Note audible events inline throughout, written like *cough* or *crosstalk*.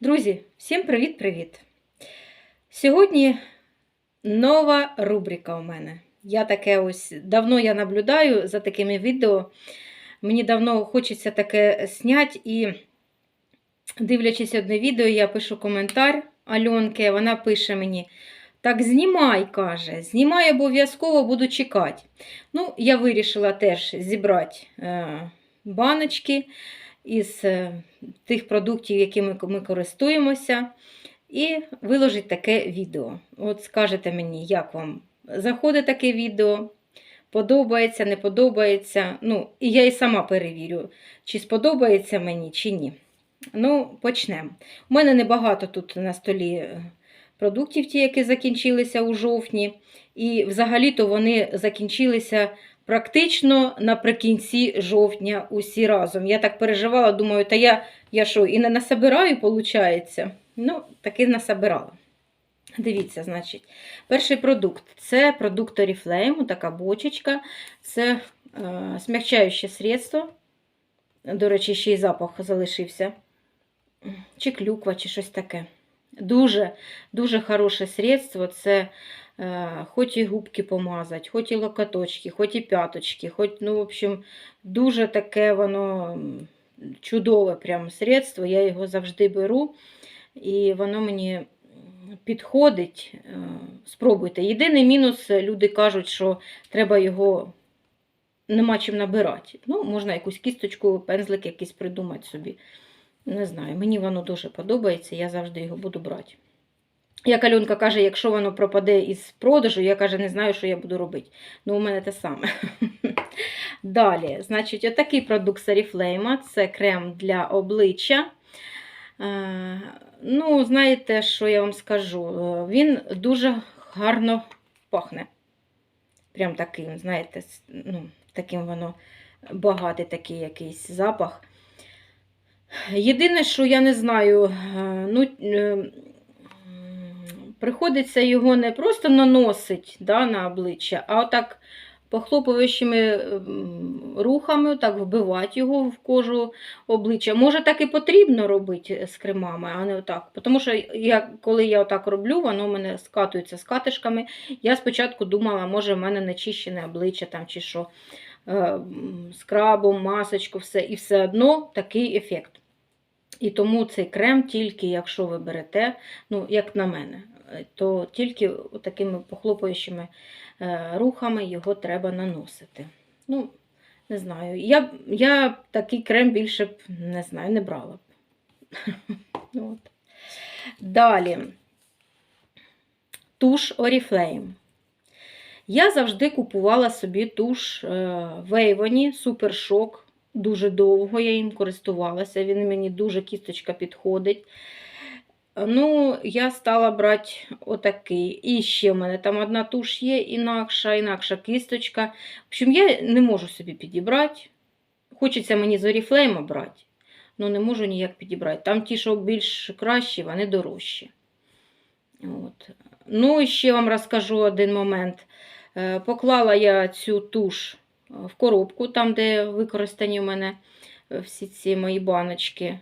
Друзі, всім привіт-привіт! Сьогодні нова рубрика у мене. Я таке ось давно я наблюдаю за такими відео. Мені давно хочеться таке зняти і, дивлячись одне відео, я пишу коментар Альонки, вона пише мені. Так, знімай, каже, знімай обов'язково буду чекати. Ну, я вирішила теж зібрати е, баночки із е, тих продуктів, якими ми користуємося, і виложить таке відео. От скажете мені, як вам заходить таке відео, подобається, не подобається. Ну, і я і сама перевірю, чи сподобається мені, чи ні. Ну, почнемо. У мене небагато тут на столі е, продуктів, ті, які закінчилися у жовтні. І взагалі-то вони закінчилися практично наприкінці жовтня усі разом. Я так переживала, думаю, та я я що, і не насобираю, виходить? Ну, таки насобирала. Дивіться, значить, перший продукт це продукт Oriflame, така бочечка, це е, смягчаюче средство. До речі, ще й запах залишився. Чи клюква, чи щось таке. Дуже дуже хороше средство. Це хоч і губки помазати, хоч і локоточки, хоч і п'яточки, хоч, ну, в общем, дуже таке воно чудове прям средство. Я його завжди беру, і воно мені підходить. Е, спробуйте. Єдиний мінус, люди кажуть, що треба його нема чим набирати. Ну, можна якусь кісточку, пензлик якийсь придумати собі. Не знаю, мені воно дуже подобається, я завжди його буду брати. Як Альонка каже, якщо воно пропаде із продажу, я каже, не знаю, що я буду робити. Ну, у мене те саме. *laughs* Далі, значить, отакий продукт Oriflame це крем для обличчя. Е, ну, знаєте, що я вам скажу? Він дуже гарно пахне. Прям таким, знаєте, ну, таким воно багатий такий якийсь запах. Єдине, що я не знаю, е, ну, приходиться його не просто наносить да, на обличчя, а отак похлопуючими рухами, так вбивати його в кожу обличчя. Може, так і потрібно робити з кремами, а не отак. Тому що я, коли я отак роблю, воно в мене скатується з катишками. Я спочатку думала, може, в мене нечищене обличчя там чи що. Е, скрабом, масочку, все, і все одно такий ефект. І тому цей крем, тільки якщо ви берете, ну, як на мене, то тільки такими похлопуючими е, рухами його треба наносити. Ну, не знаю. Я я такий крем більше б не знаю, не брала б. *laughs* От. Далі туш Oriflame. Я завжди купувала собі туш е, в Avon Super Shock. Дуже довго я їм користувалася, він мені дуже кісточка підходить. Ну, я стала брати отакий. І ще в мене там одна туш є, інакша, інакша кісточка. В общем, я не можу собі підібрати. Хочеться мені з Oriflame брати, але не можу ніяк підібрати. Там ті, що більш кращі, вони дорожчі. От. Ну, і ще вам розкажу один момент. Е, поклала я цю туш в коробку, там, де використані у мене всі ці мої баночки.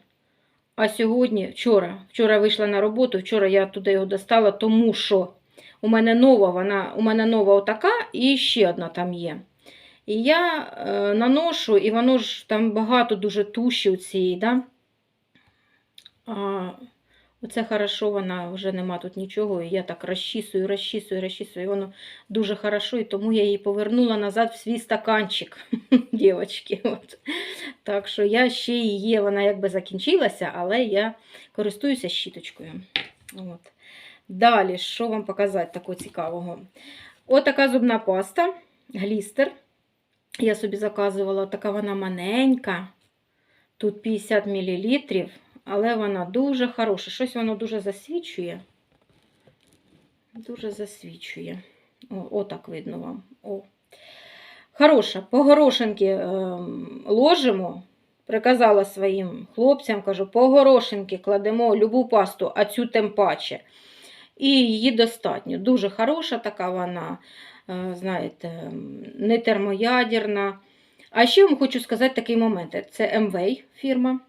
А сьогодні, вчора, вчора вийшла на роботу, вчора я туди його достала, тому що у мене нова вона, у мене нова отака і ще одна там є. І я е, наношу, і воно ж там багато дуже туші у цієї, да? А, Оце хорошо, вона вже нема тут нічого. І я так розчісую, розчісую, розчісую. І воно дуже хорошо, і тому я її повернула назад в свій стаканчик, *laughs* дівчатки. От. Так що я ще її, вона якби закінчилася, але я користуюся щіточкою. От. Далі, що вам показати такого цікавого? Отака зубна паста, глістер. Я собі заказувала, така вона маленька. Тут 50 мл але вона дуже хороша. Щось воно дуже засвічує. Дуже засвічує. Отак видно вам. О. Хороша, по горошинки е, ложимо. Приказала своїм хлопцям, кажу, по горошинки кладемо любу пасту, а цю тим паче. І її достатньо. Дуже хороша така вона, е, знаєте, не термоядерна. А ще вам хочу сказати такий момент: це МВ фірма.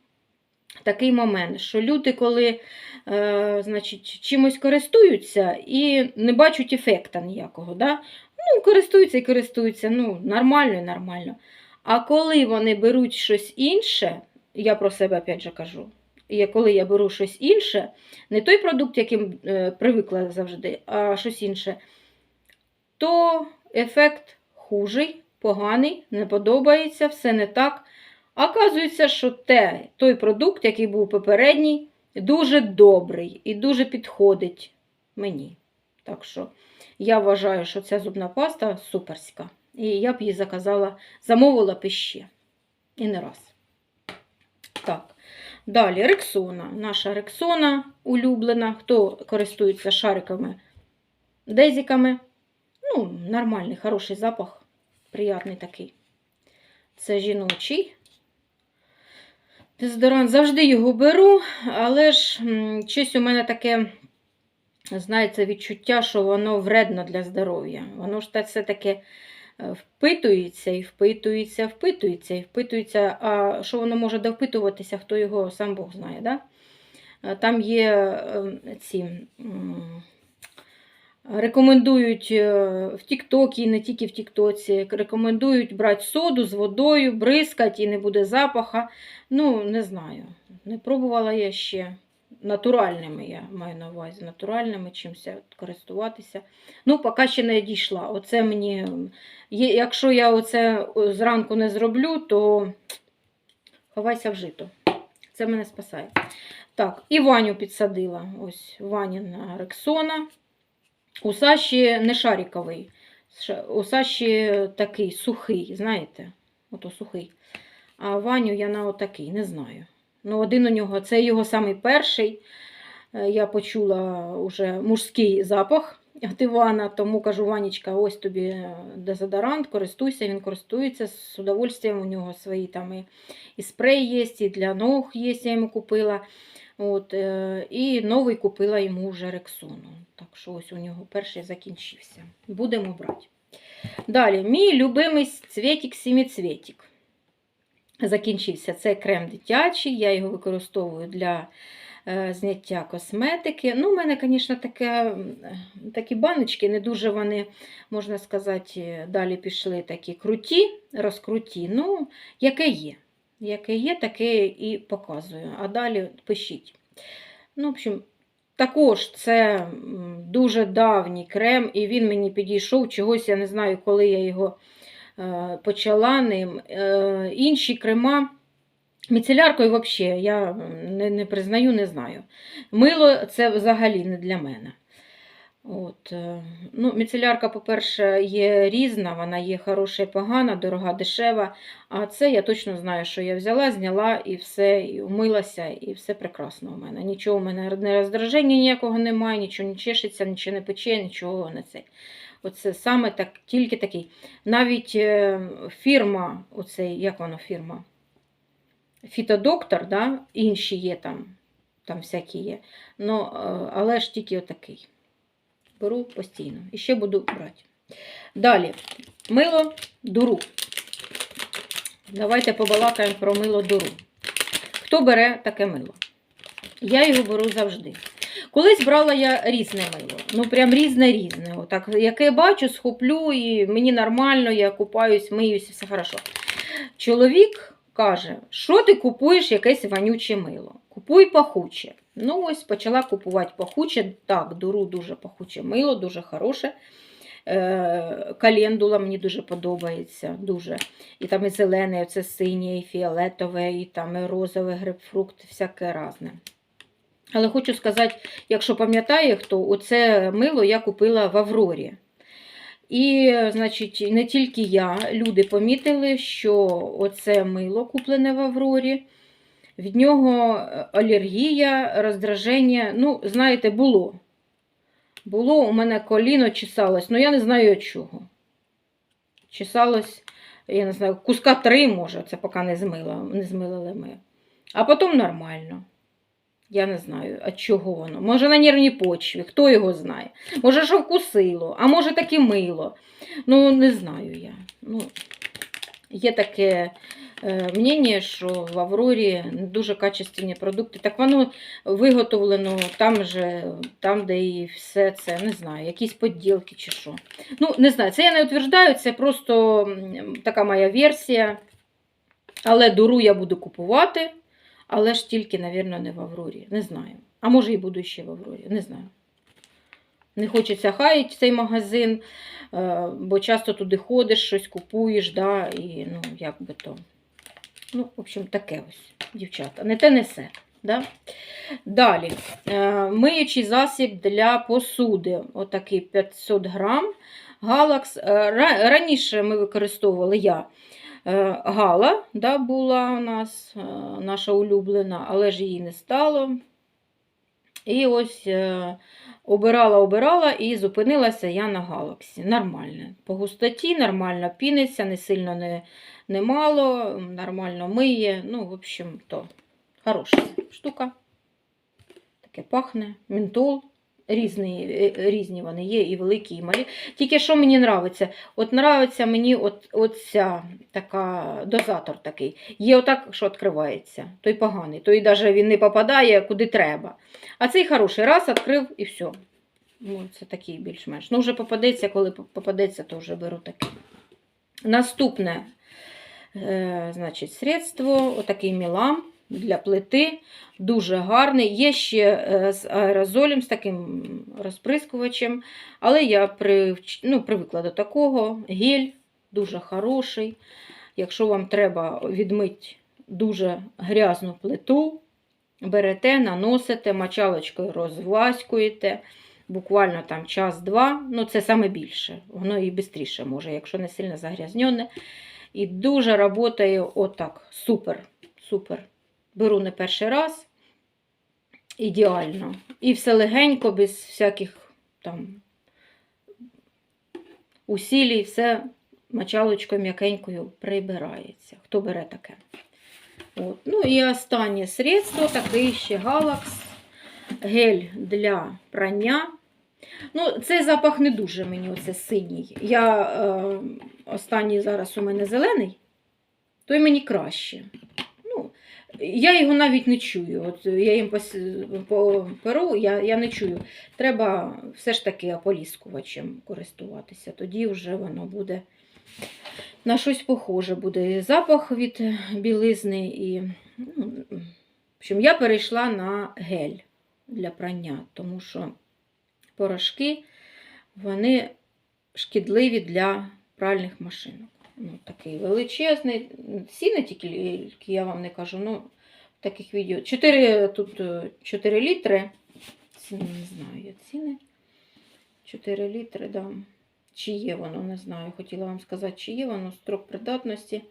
Такий момент, що люди, коли е, значить, чимось користуються і не бачать ефекта ніякого. Да? Ну, користуються і користуються, ну, нормально і нормально. А коли вони беруть щось інше, я про себе опять же кажу, і коли я беру щось інше, не той продукт, яким е, привикла завжди, а щось інше, то ефект хужий, поганий, не подобається, все не так. Оказується, що те, той продукт, який був попередній, дуже добрий і дуже підходить мені. Так що я вважаю, що ця зубна паста суперська. І я б її заказала, замовила б іще. І не раз. Так. Далі рексона. Наша рексона улюблена. Хто користується шариками, дезіками. Ну, нормальний, хороший запах. Приятний такий. Це жіночий. Дезодорант завжди його беру, але ж щось у мене таке, знаєте, відчуття, що воно вредно для здоров'я. Воно ж та- все таке е, впитується і впитується, впитується і впитується. А що воно може довпитуватися, хто його сам Бог знає. Да? Е, Там є е, ці. Рекомендують е, в Тіктокі, і не тільки в Тіктоці, рекомендують брати соду з водою, бризкати і не буде запаха. Ну, не знаю. Не пробувала я ще. Натуральними я маю на увазі, натуральними чимось користуватися. Ну, поки ще не дійшла. Оце мені, якщо я оце зранку не зроблю, то ховайся в жито. Це мене спасає. Так, і Ваню підсадила. Ось Ваніна Рексона. У Саші не шариковий. Ша- У Саші такий сухий, знаєте? Ото сухий. А Ваню я на отакий, не знаю. Ну, один у нього, це його самий перший. Е, Я почула вже мужський запах від Івана, тому кажу, Ванечка, ось тобі е, дезодорант, користуйся, він користується з удовольствием. У нього свої там і, і спрей є, і для ног є, я йому купила. От, е, і новий купила йому вже рексону. Так що ось у нього перший закінчився. Будемо брати. Далі, мій любимий цвітик сіміцвітик. Закінчився. Це крем дитячий, я його використовую для е, зняття косметики. Ну, у мене, звісно, таке, такі баночки, не дуже вони, можна сказати, далі пішли такі круті, розкруті. Ну, яке є. Яке є, таке і показую. А далі пишіть. Ну, в общем, також це дуже давній крем, і він мені підійшов. Чогось я не знаю, коли я його е, почала ним. Е, інші крема. Міцеляркою взагалі я не, не признаю, не знаю. Мило це взагалі не для мене. От, е, ну, міцелярка, по-перше, є різна, вона є хороша і погана, дорога, дешева. А це я точно знаю, що я взяла, зняла і все, і умилася, і все прекрасно у мене. Нічого у мене не роздраження ніякого немає, нічого не чешеться, нічого не пече, нічого не це. Оце саме так, тільки такий. Навіть е, фірма, оцей, як воно фірма? Фітодоктор, да? інші є там, там всякі є. Ну, е, але ж тільки отакий. Беру постійно. І ще буду брати. Далі, мило дуру. Давайте побалакаємо про мило дуру. Хто бере таке мило? Я його беру завжди. Колись брала я різне мило. Ну, прям різне-різне. Отак, яке бачу, схоплю, і мені нормально, я купаюсь, миюсь, все хорошо. Чоловік каже, що ти купуєш якесь вонюче мило? Купуй пахуче. Ну, ось почала купувати пахуче. Так, дуру дуже пахуче мило, дуже хороше. Е, Календула мені дуже подобається. дуже. І там і зелене, і це синє, і фіолетове, і там і розове грейпфрукт, всяке разне. Але хочу сказати, якщо пам'ятає хто, оце мило я купила в Аврорі. І, значить, не тільки я, люди помітили, що оце мило куплене в Аврорі, від нього алергія, роздраження. Ну, знаєте, було. Було у мене коліно чесалось, ну я не знаю від чого. Чесалось, я не знаю, куска три, може, це поки не змила, не змилили ми. А потім нормально. Я не знаю, а чого воно. Може на нервній почві, хто його знає. Може, що вкусило, а може таки мило. Ну, не знаю я. Ну, є таке е, мнення, що в Аврорі дуже качественні продукти. Так воно виготовлено там же, там, де і все це, не знаю, якісь поділки чи що. Ну, не знаю, це я не утверждаю, це просто така моя версія. Але дуру я буду купувати, але ж тільки, мабуть, не в Аврорі. Не знаю. А може і буду ще в Аврорі, не знаю. Не хочеться хаїти цей магазин, е, бо часто туди ходиш, щось купуєш, да, і ну, як би то. Ну, в общем, таке ось, дівчата. Не те несе. Да? Далі. Е, Миючий засіб для посуди. Отакий 500 грам. Галакс. Е, Раніше ми використовували я. е, Гала да, була у нас, наша улюблена, але ж її не стало. І ось обирала, обирала і зупинилася я на галаксі. Нормально. По густоті, нормально піниться, не сильно не, не мало, нормально миє. Ну, в общем, то хороша штука. Таке пахне, ментол. Різні, е, різні вони є, і великі, і малі. Тільки що мені нравиться? От нравиться мені от, оця така дозатор такий. Є отак, що відкривається. Той поганий. Той навіть він не попадає куди треба. А цей хороший. Раз відкрив і все. Ну, це такий більш-менш. Ну, вже попадеться, коли попадеться, то вже беру такий. Наступне, значить, средство, отакий мілам для плити. Дуже гарний. Є ще е, з аерозолем, з таким розприскувачем. Але я при, ну, привикла до такого. Гель дуже хороший. Якщо вам треба відмити дуже грязну плиту, берете, наносите, мочалочкою розваськуєте. Буквально там час-два, ну це саме більше, воно і швидше може, якщо не сильно загрязнене. І дуже працює отак. Супер. Супер. Беру не перший раз. Ідеально. І все легенько, без всяких там усілій, все мочалочкою м'якенькою прибирається. Хто бере таке? От. Ну і останнє средство, такий ще галакс. Гель для прання. Ну, цей запах не дуже мені оце синій. Я е, останній зараз у мене зелений, той мені краще. Ну, я його навіть не чую. От я їм по, по перу, я, я не чую. Треба все ж таки ополіскувачем користуватися. Тоді вже воно буде на щось похоже. Буде запах від білизни. І, ну, в общем, я перейшла на гель для прання, тому що порошки вони шкідливі для пральних машинок. Ну, такий величезний. Ціни тільки я вам не кажу. ну, в таких відео. 4, тут е, 4 літри. Ціни не знаю, я ціни. 4 літри, да. Чи є воно, не знаю. Хотіла вам сказати, чи є воно строк придатності.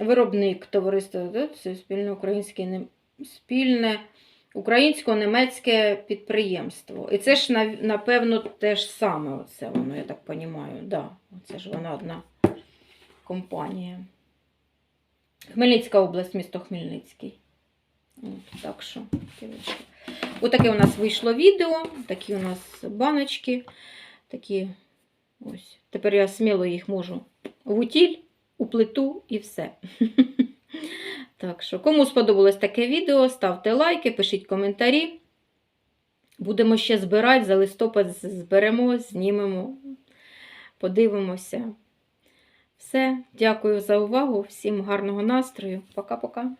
Виробник товариства, це спільне українське спільне українсько-німецьке підприємство. І це ж, напевно, те ж саме, оце воно, я так розумію. Да, це ж вона одна компанія. Хмельницька область, місто Хмельницький. От, так що. Отаке у нас вийшло відео, такі у нас баночки. Такі ось. Тепер я сміло їх можу в утіль, у плиту і все. *laughs* Так що, кому сподобалось таке відео, ставте лайки, пишіть коментарі. Будемо ще збирати, за листопад зберемо, знімемо, подивимося. Все, дякую за увагу, всім гарного настрою. Пока-пока.